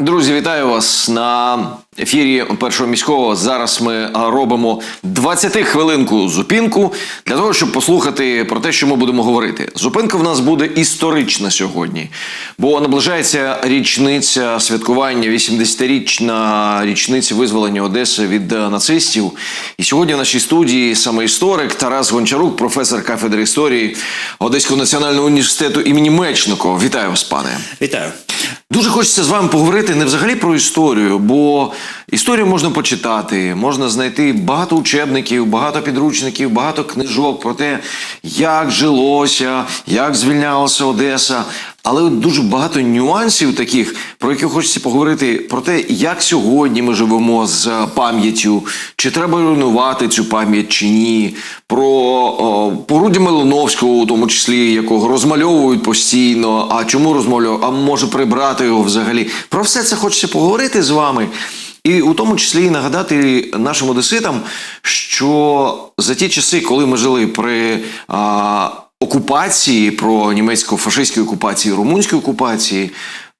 Друзі, вітаю вас на ефірі першого міського. Зараз ми робимо 20 хвилинку зупинку для того, щоб послухати про те, що ми будемо говорити. Зупинка в нас буде історична сьогодні, бо наближається річниця святкування, 80-річна річниця визволення Одеси від нацистів. І сьогодні в нашій студії саме історик Тарас Гончарук, професор кафедри історії Одеського національного університету імені Мечникова. Вітаю вас, пане. Вітаю. Дуже хочеться з вами поговорити не взагалі про історію, бо історію можна почитати, можна знайти багато учебників, багато підручників, багато книжок про те, як жилося, як звільнялася Одеса. Але дуже багато нюансів таких, про які хочеться поговорити, про те, як сьогодні ми живемо з пам'яттю, чи треба руйнувати цю пам'ять чи ні, про о, Поруддя Милоновського, у тому числі, якого розмальовують постійно. А чому розмальовують? А може прибрати його взагалі? Про все це хочеться поговорити з вами. І у тому числі і нагадати нашим одеситам, що за ті часи, коли ми жили при а, окупації, про німецько-фашистській окупації, румунській окупації,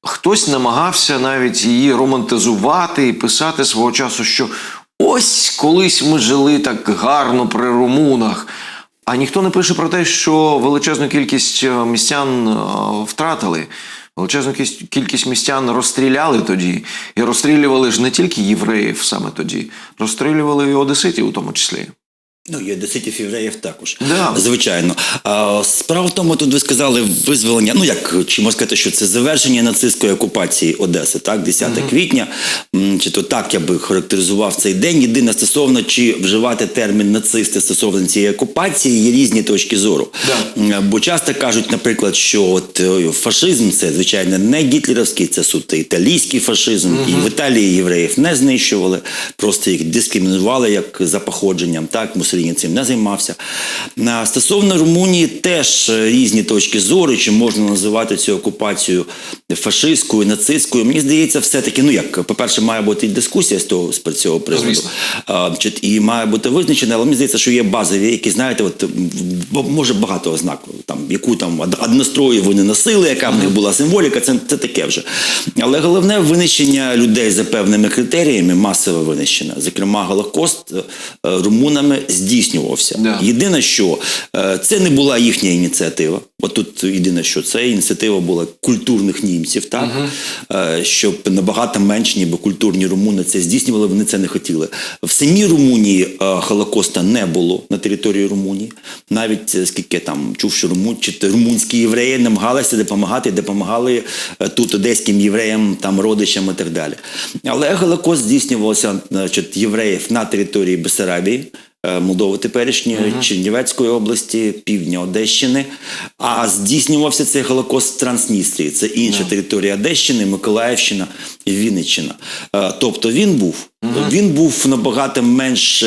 хтось намагався навіть її романтизувати і писати свого часу, що ось колись ми жили так гарно при румунах. А ніхто не пише про те, що величезну кількість е, містян е, втратили. Величезну кількість містян розстріляли тоді. І розстрілювали ж не тільки євреїв саме тоді, розстрілювали і одеситів у тому числі. Ну, і одеситів євреїв також. Да. Звичайно. А, справа в тому, тут ви сказали визволення. Ну як чи можна сказати, що це завершення нацистської окупації Одеси, так, 10 квітня. Чи то так я би характеризував цей день. Єдине стосовно чи вживати термін нацисти стосовно цієї окупації, є різні точки зору. Да. Бо часто кажуть, наприклад, що от е, фашизм це звичайно не гітлерівський, це суто італійський фашизм, і в Італії євреїв не знищували, просто їх дискримінували як за походженням. Так, Муссоліні цим не займався. Стосовно Румунії, теж е, різні точки зору, чи можна називати цю окупацію фашистською, нацистською. Мені здається, все-таки, ну як, по-перше, має бути дискусія з того з цього приводу. І має бути визначена, але мені здається, що є базові, які знаєте, от може багато ознак, там яку там од- однострої вони носили, яка в них була символіка, це, це таке вже. Але головне винищення людей за певними критеріями, масове винищення, зокрема, Голокост е, е, румунами здійснювався. Да. Єдине, що е, це не була їхня ініціатива. От тут єдине, що це ініціатива була культурних німців, так Е, щоб набагато менш, ніби культурні румуни це здійснювали, вони це не хотіли. В самій Румунії е, Холокоста не було на території Румунії. Навіть скільки там чув, що румун, чи румунські євреї намагалися допомагати, допомагали тут одеським євреям, там родичам і так далі. Але Голокост здійснювався значить, євреїв на території Бесарабії. Е, Молдови теперішньої, Чернівецької області, півдня Одещини. А здійснювався цей Голокост в Трансністрії. Це інша територія Одещини, Миколаївщина і Вінниччина. Е, Тобто він був. Він був набагато менш.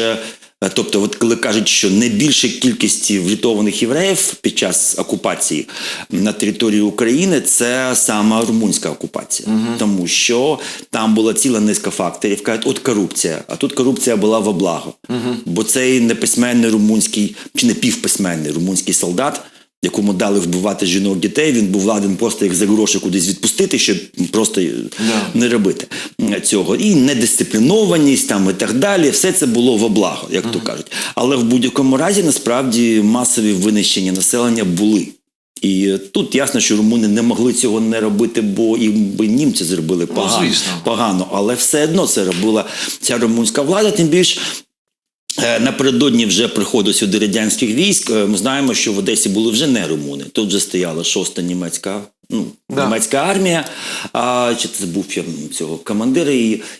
Е, Тобто, от коли кажуть, що найбільша кількість врятованих євреїв під час окупації на території України це саме румунська окупація, тому що там була ціла низка факторів. Кажуть, от корупція, а тут корупція була во благо. Бо цей неписьменний румунський чи не півписьменний румунський солдат. Якому дали вбивати жінок дітей, він був ладен просто їх за гроші кудись відпустити, щоб просто Да. не робити цього. І недисциплінованість там і так далі. Все це було во благо, як то кажуть. Але в будь-якому разі насправді масові винищення населення були. І тут ясно, що румуни не могли цього не робити, бо і німці зробили погано, звісно. погано. Але все одно це робила ця румунська влада. Тим більш Напередодні вже приходу сюди радянських військ. е, Ми знаємо, що в Одесі були вже не румуни. Тут вже стояла шоста німецька, ну, Да. німецька армія. А чи це був я цього командира,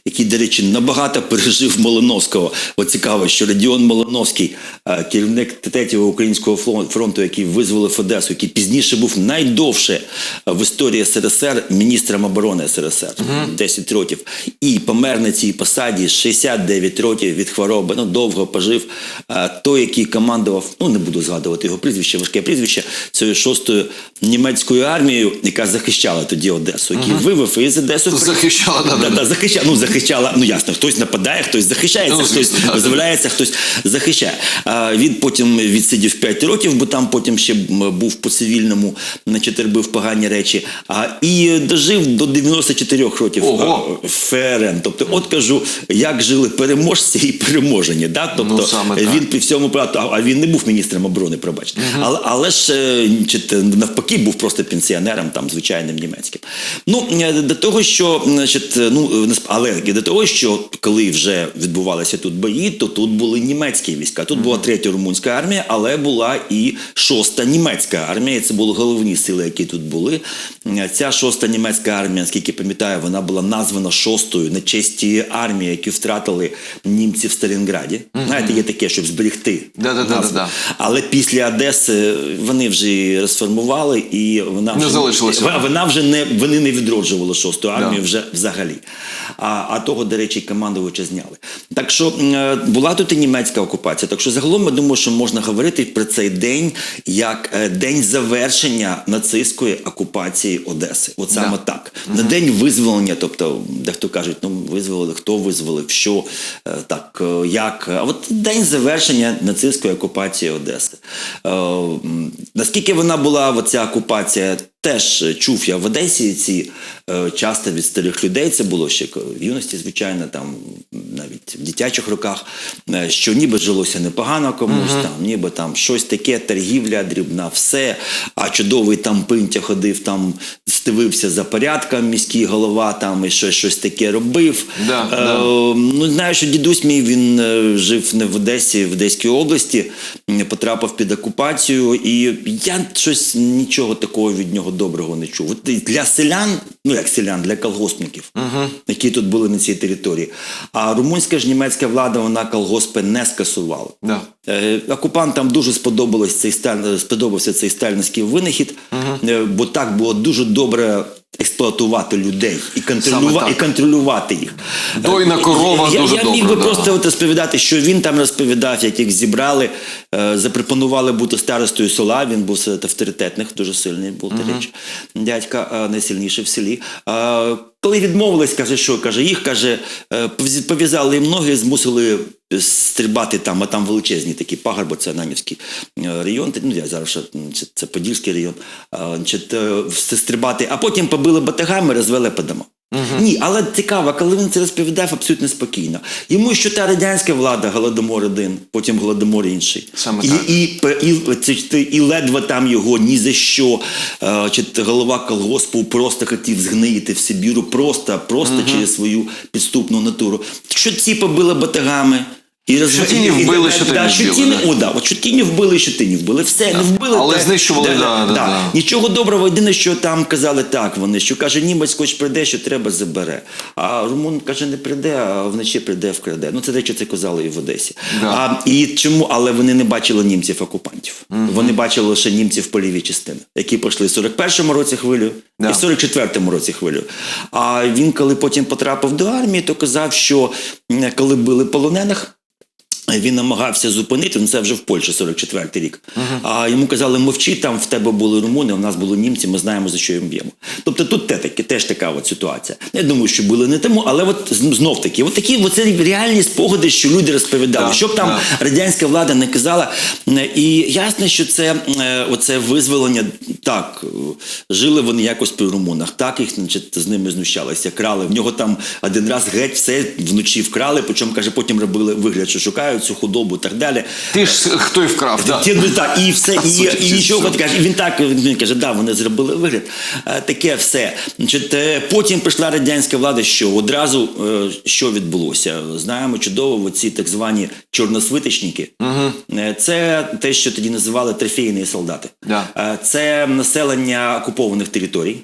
який, до речі, набагато пережив Малиновського. От цікаво, що Радіон Малиновський, е, керівник третього українського фронту, який визволив Одесу, який пізніше був найдовше в історії СРСР міністром оборони СРСР 10 років, і помер на цій посаді 69 років від хвороби. Ну довго пожив. Е, Той, який командував, ну не буду згадувати його прізвище, важке прізвище, цією шостою німецькою армією. Яка захищала тоді Одесу, який вивев із Одесу. Захищала, да, да, да. да, захищала, ну захищала, ну ясно, хтось нападає, хтось захищається, Ну, хтось да, да. хтось захищає. А він потім відсидів 5 років, бо там потім ще був по цивільному, значить, робив погані речі. А і дожив до 94 років Ого. е, ФРН. Тобто, от кажу, як жили переможці і переможені. Да? Тобто Ну, саме він при всьому а він не був міністром оборони, пробачте. Але, але ж е, навпаки був просто пенсіонером, там звичайним німецьким. Ну е, до того, що значить, е, ну е, але до того, що коли вже відбувалися тут бої, то тут були німецькі війська. Тут була третя румунська армія, але була і шоста німецька армія. Це були головні сили, які тут були. Ця шоста німецька армія, наскільки пам'ятаю, вона була названа шостою на честь тієї армії, які втратили німці в Сталінграді. Знаєте, є таке, щоб зберегти. Да-да-да-да-да. Але після Одеси вони вже її розформували, і вона Не вже залишилося. вона- вже не вони не відроджували шосту армію Да. вже взагалі. А, а того, до речі, командувача зняли. Так що е, була тут і німецька окупація. Так що загалом я думаю, що можна говорити про цей день як е, день завершення нацистської окупації Одеси. От саме Да. так. На день визволення, тобто, дехто кажуть, ну визволили, хто визволив, що е, так, як. А от день завершення нацистської окупації Одеси. Наскільки вона була, оця окупація, теж е, чув я в Одесі ці е, часто від старих людей. Це було ще в юності, звичайно, там навіть в дитячих роках, е, що ніби жилося непогано комусь, там, ніби там щось таке, торгівля дрібна, все. А чудовий там пинтя ходив, там стивився за порядком, міський голова там і щось, щось таке робив. Да, Е, да. Ну, знаю, що дідусь мій він е, жив не в Одесі, в Одеській області, потрапив під окупацію, і я щось нічого такого від нього доброго не чув. От для селян, ну як селян, для колгоспників, які тут були на цій території. А румунська ж німецька влада вона колгоспи не скасувала. Да. Е, Окупантам дуже сподобалось цей сталь- сподобався цей сталінський винахід, е, бо так було дуже добре експлуатувати людей і, Саме контролюва- і контролювати їх. Дойна корова я, дуже я міг би да. просто от розповідати, що він там розповідав, як їх зібрали, е, запропонували бути старостою села. Він був серед авторитетних, дуже сильний був до речі, дядька, е, найсильніший в селі. Коли відмовились, каже, що каже, їх каже, е, пов'язали їм ноги, змусили стрибати там, а там величезні такі пагорби, це Нанівський е, район. Ну, я зараз ще, це, Подільський район. Е, стрибати, а потім побили батагами, розвели по домам. Ні, але цікаво, коли він це розповідав абсолютно спокійно. Йому що та радянська влада, голодомор один, потім голодомор інший. Саме і, так. і, і, ж і ледве там його ні за що. Е, чи голова колгоспу просто хотів згниїти в Сибіру, просто, просто через свою підступну натуру. Що ці побили батагами. І роз- Щотині і- і- вбили, да, Щотині да, вбили, да. О, да, от Щотині вбили, Щотині вбили. Все, не вбили. Але те- знищували, да, да, да. Нічого доброго, єдине, що там казали так вони, що каже, німець хоч прийде, що треба, забере. А румун каже, не прийде, а вночі прийде, вкраде. Ну, це речі, це казали і в Одесі. Да. А, і чому? Але вони не бачили німців-окупантів. Вони бачили лише німців польові частини, які пройшли в 41-му році хвилю Да. і в 44-му році хвилю. А він, коли потім потрапив до армії, то казав, що коли били полонених. Він намагався зупинити, ну це вже в Польщі 44-й рік. А йому казали, мовчи, там в тебе були румуни, у нас були німці, ми знаємо, за що їм б'ємо. Тобто тут те, таки, теж така от ситуація. Я думаю, що були не тому, але от знов таки, от такі от це реальні спогади, що люди розповідали. Так, Щоб там так. радянська влада не казала. Е, І ясно, що це е, оце визволення, так, жили вони якось при румунах, так їх значить, з ними знущалися, крали. В нього там один раз геть все вночі вкрали, причому каже, потім робили вигляд, що шукають цю худобу і так далі. Ти ж хто і вкрав, да. Ті, ну, так, і все, і, Судячи і нічого цього. от каже, і він так він каже, да, вони зробили вигляд. Е, Таке все. Значить, е, потім прийшла радянська влада, що одразу е, що відбулося? Знаємо чудово, оці так звані чорносвиточники. Е, Це те, що тоді називали трофейні солдати. Да. Це населення окупованих територій.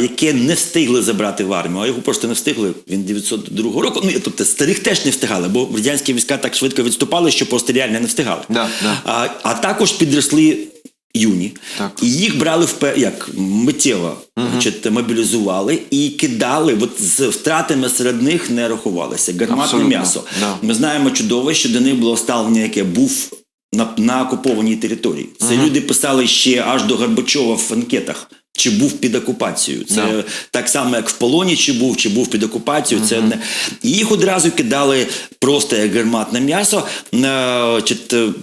Яке не встигли забрати в армію, а його просто не встигли. Він 902 року. Ну тобто старих теж не встигали, бо радянські війська так швидко відступали, що просто реально не встигали. Да, да. А, а також підросли юні, Так. і їх брали в як миттєво значить, мобілізували і кидали. От з втратами серед них не рахувалися. Гарматне Абсолютно, м'ясо. да. Ми знаємо чудово, що до них було ставлення, яке був на, на окупованій території. Це люди писали ще аж до Горбачова в анкетах. Чи був під окупацією. Це Да. так само, як в полоні, чи був, чи був під окупацією. Це не їх одразу кидали просто як гарматне м'ясо. Е,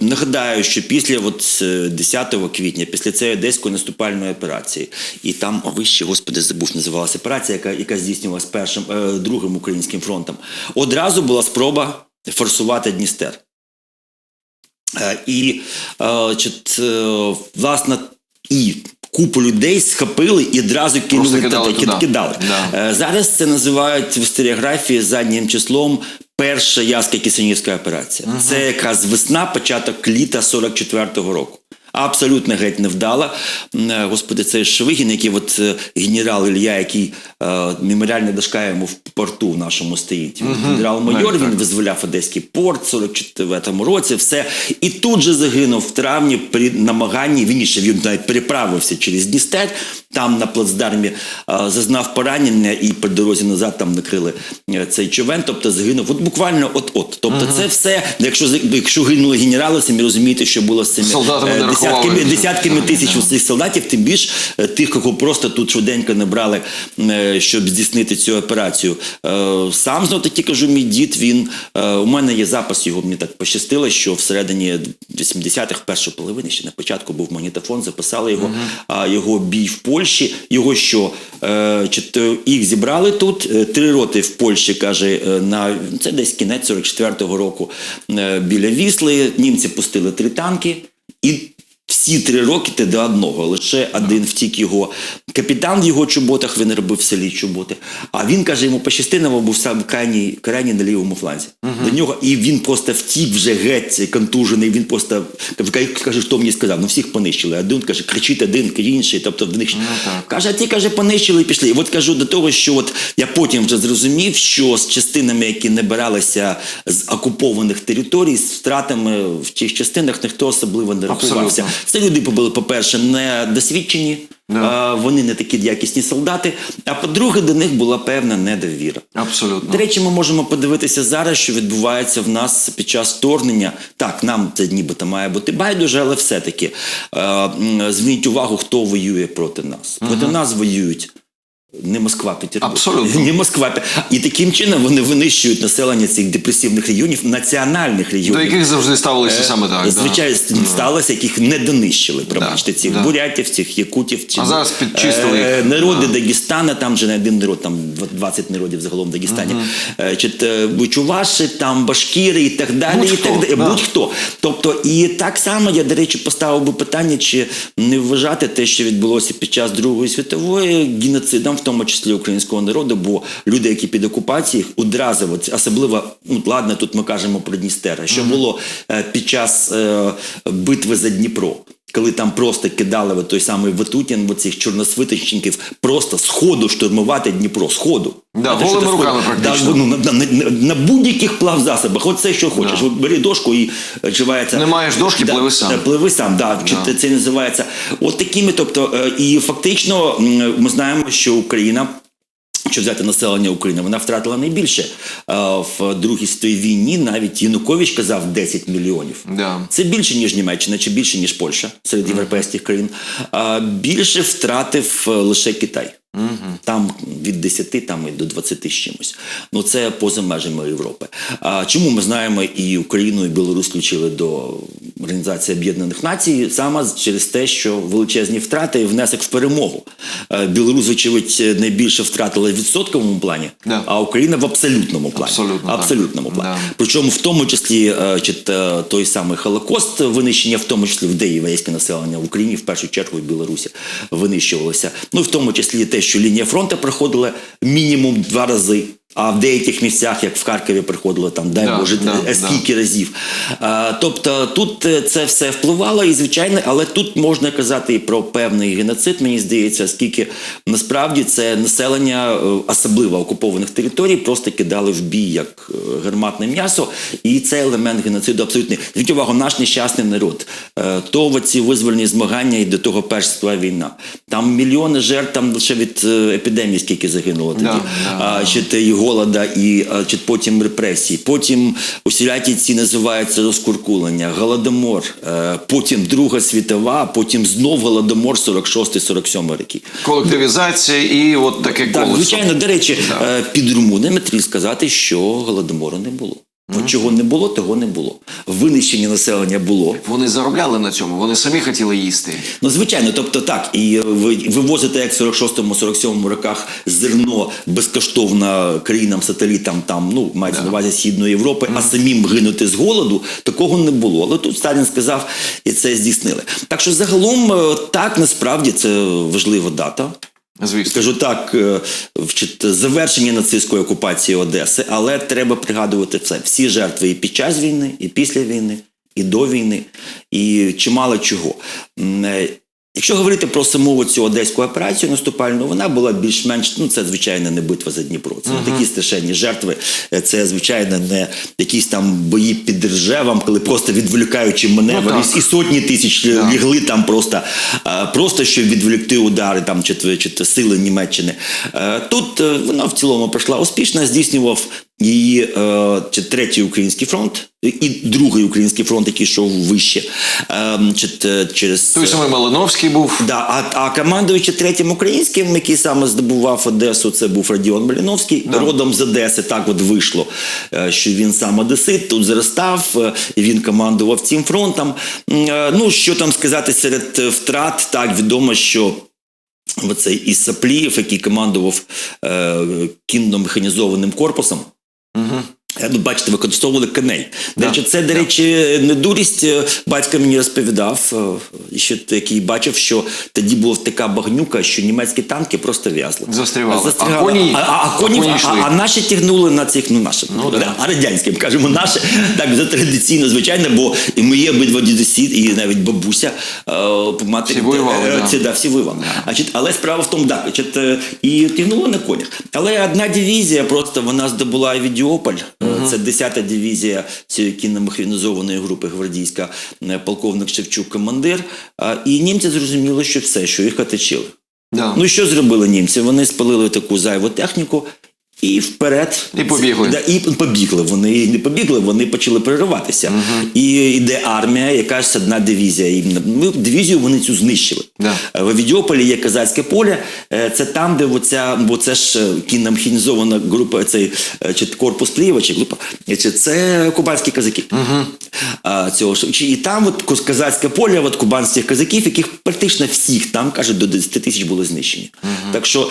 Нагадаю, що після от, е, 10 квітня, після цієї одеської наступальної операції, і там вище, господи, забув, називалася операція, яка, яка здійснювалася першим е, другим українським фронтом. Одразу була спроба форсувати Дністер. Е, І е, е, власне і купу людей схопили і одразу кинули кидали туди. кидали. Да. Е, Зараз це називають в історіографії заднім числом. Перша Яска Кисенівська операція. Це якраз весна, початок літа 44-го року. Абсолютно геть невдала. Е, Господи, це Швигін, який от е, генерал Ілля, який е, меморіальна дошка йому в порту в нашому стоїть. Генерал-майор, він визволяв Одеський порт в 44-му році, все. І тут же загинув в травні при намаганні, вірніше, він навіть переправився через Дністер, там на плацдармі е, зазнав поранення і по дорозі назад там накрили цей човен, тобто загинув. От буквально от-от. Тобто це все, якщо, якщо гинули генерали, самі розумієте, що було з цими Солдатами. Десятками, десятками тисяч цих солдатів, тим більш е, тих, кого просто тут швиденько набрали, е, щоб здійснити цю операцію. Е, Сам знов таки кажу, мій дід, він у мене є запис його, мені так пощастило, що всередині 80-х, першої половини, ще на початку був магнітофон, записали його, а його бій в Польщі. Його що їх зібрали тут три роти в Польщі, каже, на це десь кінець 44-го року біля Вісли. Німці пустили три танки і. Всі три роки ти до одного, лише один втік його капітан в його чоботах, він робив в селі чоботи. А він каже, йому пощастиново був сам крайній, крайній на лівому фланзі. До нього, і він просто втік вже геть контужений. Він просто каже, хто мені сказав, ну всіх понищили. Один каже, кричить один, інший. Тобто в них так. каже, а ті каже, понищили і пішли. І от кажу до того, що от я потім вже зрозумів, що з частинами, які набиралися з окупованих територій, з втратами в тих частинах ніхто особливо не рахувався. Це люди були, по-перше, не досвідчені, Да. вони не такі якісні солдати. А по-друге, до них була певна недовіра. Абсолютно. До речі, ми можемо подивитися зараз, що відбувається в нас під час вторгнення. Так, нам це нібито має бути байдуже, але все-таки зверніть увагу, хто воює проти нас. Проти нас воюють. Не Москва, Петербург. Абсолютно. Не Москва. І таким чином вони винищують населення цих депресивних регіонів, національних регіонів. До яких завжди ставилися саме так. да. Звичайно, сталося, яких не донищили, пробачте, цих да. бурятів, цих якутів. Чи, А зараз підчистили е, їх. Народи Да. Дагестана, там же не один народ, там 20 народів загалом в Дагестані. Е, те, Чуваші, там Башкіри і так далі. Будь-хто, так далі. да. Будь-хто. Тобто, і так само я, до речі, поставив би питання, чи не вважати те, що відбулося під час Другої світової геноцидом, в тому числі українського народу, бо люди, які під окупацією, одразу, особливо, ну ладно, тут ми кажемо про Дністера, що було е, під час е, битви за Дніпро. Коли там просто кидали той самий Ватутін, оцих чорносвиточників, просто з ходу штурмувати Дніпро, з ходу. Да, Знаєте, голими це руками практично. Да, ну, на, на, на, на будь-яких плавзасобах, от все, що хочеш. Да. От бери дошку і е, вживається. Не маєш дошки, пливи сам. е, Пливи сам, да, чи Да. це називається. От такими, тобто, е, і фактично ми знаємо, що Україна. Що взяти населення України, вона втратила найбільше в Другій світовій війні. Навіть Янукович казав 10 мільйонів. Да. Це більше ніж Німеччина, чи більше ніж Польща серед європейських країн. Більше втратив е, лише Китай. Там від 10 там, і до 20 з чимось. Ну це поза межами Європи. А чому ми знаємо і Україну, і Білорусь включили до Організації Об'єднаних Націй саме через те, що величезні втрати і внесок в перемогу. Е, Білорусь, вочевидь, найбільше втратила в відсотковому плані, Да. а Україна в абсолютному плані. Абсолютно так. плані. Да. Причому в тому числі е, чи той самий Холокост винищення, в тому числі в де єврейське населення в Україні, в першу чергу в Білорусі винищувалося. Ну в тому числі те, що лінія фронту проходила мінімум два рази. А в деяких місцях, як в Харкові, приходило там, дай Да, Боже, да, е, скільки разів. А, тобто тут е, це все впливало, і звичайно, але тут можна казати і про певний геноцид, мені здається, оскільки насправді це населення, е, особливо окупованих територій, просто кидали в бій як гарматне м'ясо, і це елемент геноциду абсолютний. Зверніть увагу, наш нещасний народ. То ці визвольні змагання і до того перша світова війна. Там мільйони жертв, там лише від епідемії, скільки загинуло тоді. Да, да, а, ще його голода і е, чи потім репресії. Потім усілякі ці називаються розкуркулення, голодомор, е, потім Друга світова, потім знов голодомор 46-47 роки. Колективізація і от таке Так, звичайно, до речі, да. під румунами треба сказати, що голодомору не було. От чого не було, того не було. Винищення населення було. Вони заробляли на цьому, вони самі хотіли їсти. Ну, звичайно, тобто так, і ви вивозите як в 46-47 роках зерно безкоштовно країнам-сателітам, там, ну, мається на увазі Східної Європи, а самим гинути з голоду, такого не було. Але тут Сталін сказав, і це здійснили. Так що загалом е, так, насправді це важлива дата. Звісно. Скажу так, е, завершення нацистської окупації Одеси, але треба пригадувати все. Всі жертви і під час війни, і після війни, і до війни, і чимало чого. Якщо говорити про саму цю одеську операцію наступальну, вона була більш-менш, ну це звичайно не битва за Дніпро. Це не такі страшенні жертви. Е, Це звичайно не якісь там бої під державам, коли просто відволікаючи маневр, Ну, і- і сотні тисяч е, лігли там просто, просто щоб відволікти удари там чи, чи сили Німеччини. Е, Тут е, вона в цілому пройшла успішно, здійснював її е, чи третій український фронт і другий український фронт, який йшов вище. Е, чи через Той самий Малиновський був. Да, а, а командуючи третім українським, який саме здобував Одесу, це був Радіон Маліновський, Да. родом з Одеси. Так от вийшло, е, що він сам одесит, тут зростав, е, він командував цим фронтом. Е, Ну, що там сказати серед е, втрат, так відомо, що. Оцей із Саплієв, який командував е, кінно-механізованим корпусом, Угу. Ну, бачите, використовували коней. До речі, це, до речі, не дурість. Е, Батько мені розповідав, е, ще який бачив, що тоді була така багнюка, що німецькі танки просто в'язли. Застрівали. А, А коні- а, а, а коні, коні а, а наші тягнули на цих, ну наші, Ну, да. а радянським, кажемо, наші. Так, за традиційно, звичайно, бо і мої обидва дідусі, і навіть бабуся е, по матері. Всі воювали, да. ці, да, всі воювали. Значить, але справа в тому, да, значить, е, і тягнуло на конях. Але одна дивізія просто вона здобула Авідіополь. Е, Це 10-та дивізія цієї кіномеханізованої групи гвардійська, полковник Шевчук, командир. І німці зрозуміли, що все, що їх оточили. Да. Ну що зробили німці? Вони спалили таку зайву техніку. І вперед І побігли. Да, і побігли. Вони не побігли, вони почали перериватися. І йде армія, якась одна дивізія. І ми дивізію вони цю знищили. Да. Е, В Авідіополі є козацьке поле. Е, Це там, де оця, бо це ж е, кінно-механізована група, цей чи корпус Плієва, чи група. Чи Це кубанські козаки. А, цього. Чи- І там от козацьке поле от кубанських козаків, яких практично всіх там кажуть до 10 тисяч було знищені. Так що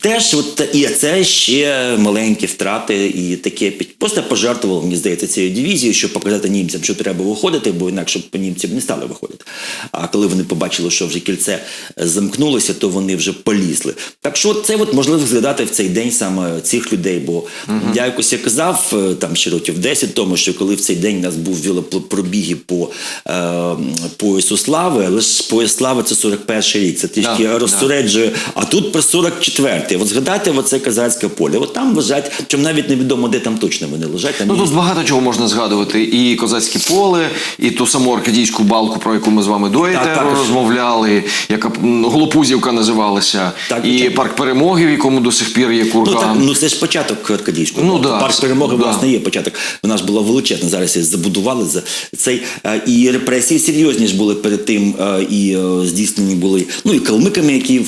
теж от, і це ще маленькі втрати, і таке просто пожертвували, мені здається, цією дивізією, щоб показати німцям, що треба виходити, бо інакше б німці б не стали виходити. А коли вони побачили, що вже кільце е, замкнулося, то вони вже полізли. Так що це от можливо згадати в цей день саме цих людей. Бо я якось я казав е, там ще років 10 тому, що коли в цей день у нас був велопробіги по е, поясу слави, але ж пояс слави це 41 рік. Це трішки Да, розсуреджує. А тут про 44-й. От згадайте оце козацьке поле. От там лежать, чим навіть невідомо, де там точно вони лежать. Там Ну є тут багато чого можна згадувати. І козацьке поле, і ту саму аркадійську балку, про яку ми з вами до Так, етеру розмовляли, яка Голопузівка називалася, Так, і звичайно. парк перемоги, в якому до сих пір є Ну, так, ну це ж початок Аркадійського. Ну, да, Парк перемоги, да. власне, є початок. Вона ж була величезна. Зараз її забудували за цей. е, І репресії серйозні ж були перед тим, е, і е, здійснені були. Ну і калмиками, які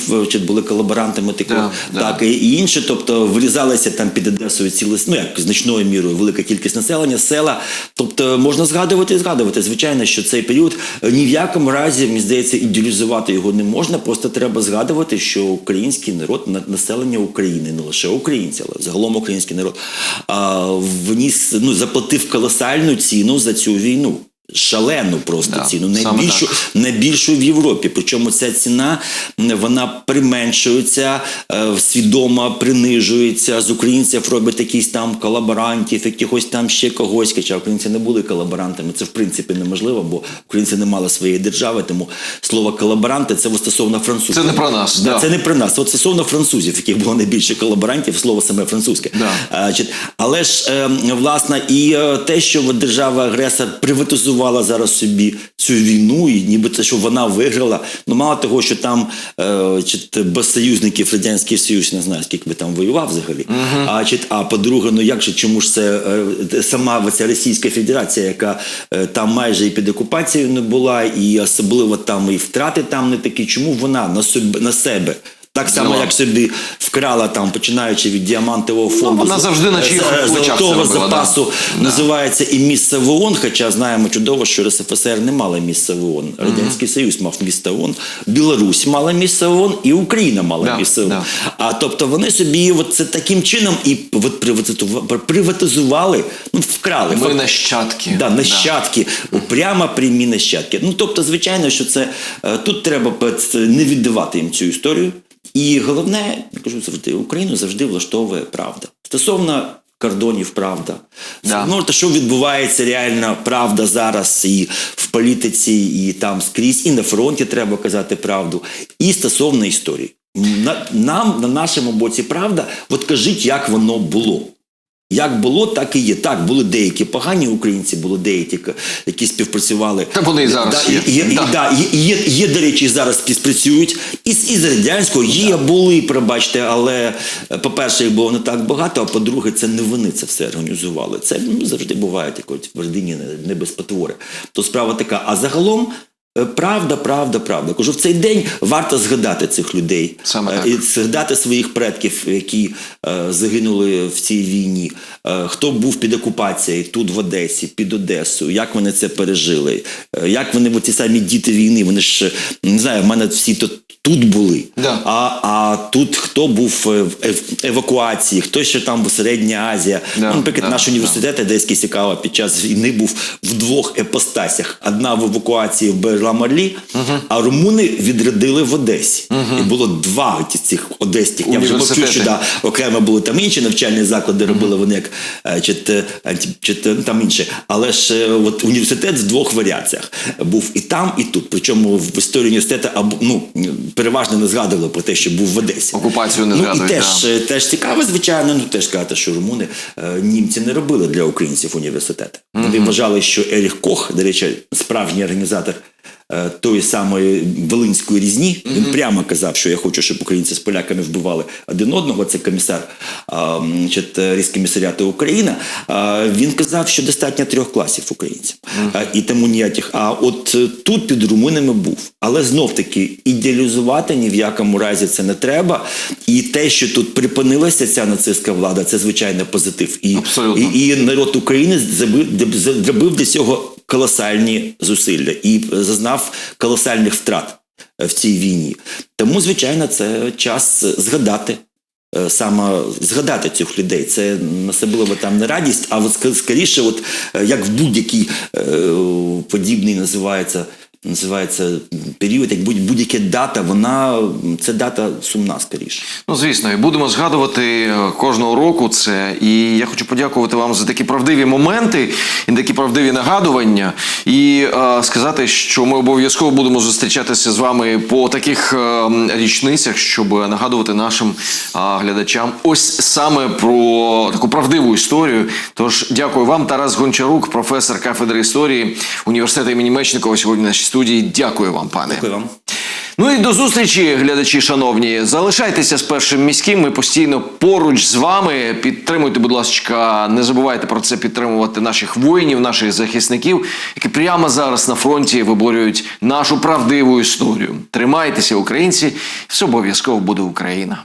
були колаборантами, тако, Да, да. так, і- і інші. Тобто вирізалися там під Одесою ціли, ну як значною мірою велика кількість населення, села. Тобто можна згадувати і згадувати. Звичайно, що цей період е, ні в якому разі, мені здається, ідеалізувати його не можна. Просто треба згадувати, що український народ, на- населення України, не лише українці, але загалом український народ, вніс, ну, заплатив колосальну ціну за цю війну. Шалену просто Да, ціну, найбільшу, найбільшу в Європі. Причому ця ціна вона применшується, е, свідомо принижується. З українців робить якісь там колаборантів, якихось там ще когось. Хоча українці не були колаборантами. Це в принципі неможливо, бо українці не мали своєї держави. Тому слово колаборанти це стосовно французів. Це не про нас, Да, да. Це не про нас. От стосовно французів, яких було найбільше колаборантів, слово саме французьке. Да. Але ж е, власне і е, те, що держава-агресор приватизувала організувала зараз собі цю війну, і ніби це, що вона виграла. Ну мало того, що там е, чи без союзників Радянський Союз не знаю, скільки би там воював взагалі. А чи а по-друге, ну як же чому ж це е, сама ця Російська Федерація, яка е, там майже і під окупацією не була, і особливо там і втрати там не такі. Чому вона на собі на себе? Так само, як собі вкрала там, починаючи від діамантового фонду вона завжди на чиїх золотого да. запасу називається і місце в ООН, хоча знаємо чудово, що РСФСР не мала місця в ООН. Радянський Союз мав місце в ООН, Білорусь мала місце в ООН, і Україна мала Да, місце в ООН. да. А тобто вони собі от це таким чином і приватизували, ну вкрали. Ми нащадки. Да, нащадки, прямо прямі нащадки. Ну тобто, звичайно, що це е, тут треба не віддавати їм цю історію. І головне, я кажу завжди, Україну завжди влаштовує правда. Стосовно кордонів, правда. Да. Ну, те, що відбувається реальна правда зараз і в політиці, і там скрізь, і на фронті треба казати правду. І стосовно історії. На, нам на нашому боці правда, от кажіть, як воно було. Як було, так і є. Так, були деякі погані українці, були деякі, які співпрацювали. Та вони і зараз да, є. І, Да. і, да, є, є, є, до речі, зараз співпрацюють. І, з- і з радянського є, були, пробачте, але, е, по-перше, їх було не так багато, а по-друге, це не вони це все організували. Це ну, завжди буває якось в родині не, не без потвори. То справа така. А загалом. Е, Правда, правда, правда. Кажу, в цей день варто згадати цих людей. Саме Е, так. І згадати своїх предків, які е, загинули в цій війні. Е, хто був під окупацією тут в Одесі, під Одесою, як вони це пережили, е, як вони, ті самі діти війни, вони ж не знаю, в мене всі тут, тут були. Да. А, а тут хто був е, в евакуації, хто ще там в Середня Азія. Да, ну, наприклад, да, наш університет Одеський цікаво під час війни був в двох епостасях: одна в евакуації в Берламарлі, а румуни відрядили в Одесі. І було два цих одеських. Я вже Університети. що да, окремо були там інші навчальні заклади, робили вони як е, чи, чи ну, там інше. Але ж е, от університет в двох варіаціях був і там, і тут. Причому в історії університету або ну переважно не згадували про те, що був в Одесі. Окупацію не ну, згадують, І теж, да. е, теж цікаво, звичайно, ну теж сказати, що румуни е, німці не робили для українців університети. Вони вважали, що Еріх Кох, до речі, справжній організатор. Е, Тої самої Волинської різні він прямо казав, що я хочу, щоб українці з поляками вбивали один одного. Це комісар е, Україна. Він казав, що достатньо трьох класів українців, і тому ніяких. А от е, тут під румунами був. Але знов таки ідеалізувати ні в якому разі це не треба. І те, що тут припинилася ця нацистська влада, це звичайно позитив. І, Абсолютно. і, і народ України зробив для цього колосальні зусилля і зазнав колосальних втрат в цій війні. Тому, звичайно, це час згадати. е, Саме згадати цих людей, це особливо там не радість, а от скоріше, от е, як в будь-якій е, подібний називається, називається період, як будь- будь-яка дата, вона це дата сумна скоріше. Ну, звісно, і будемо згадувати е, кожного року це. І я хочу подякувати вам за такі правдиві моменти і такі правдиві нагадування. І е, сказати, що ми обов'язково будемо зустрічатися з вами по таких е, річницях, щоб нагадувати нашим е, глядачам ось саме про таку правдиву історію. Тож дякую вам, Тарас Гончарук, професор кафедри історії університету імені Мечникова. Сьогодні в нашій студії. Дякую вам, пане. Дякую вам. Ну і до зустрічі, глядачі, шановні. Залишайтеся з першим міським. Ми постійно поруч з вами. Підтримуйте, будь ласка, не забувайте про це підтримувати наших воїнів, наших захисників, які прямо зараз на фронті виборюють нашу правдиву історію. Тримайтеся, українці, все обов'язково буде Україна.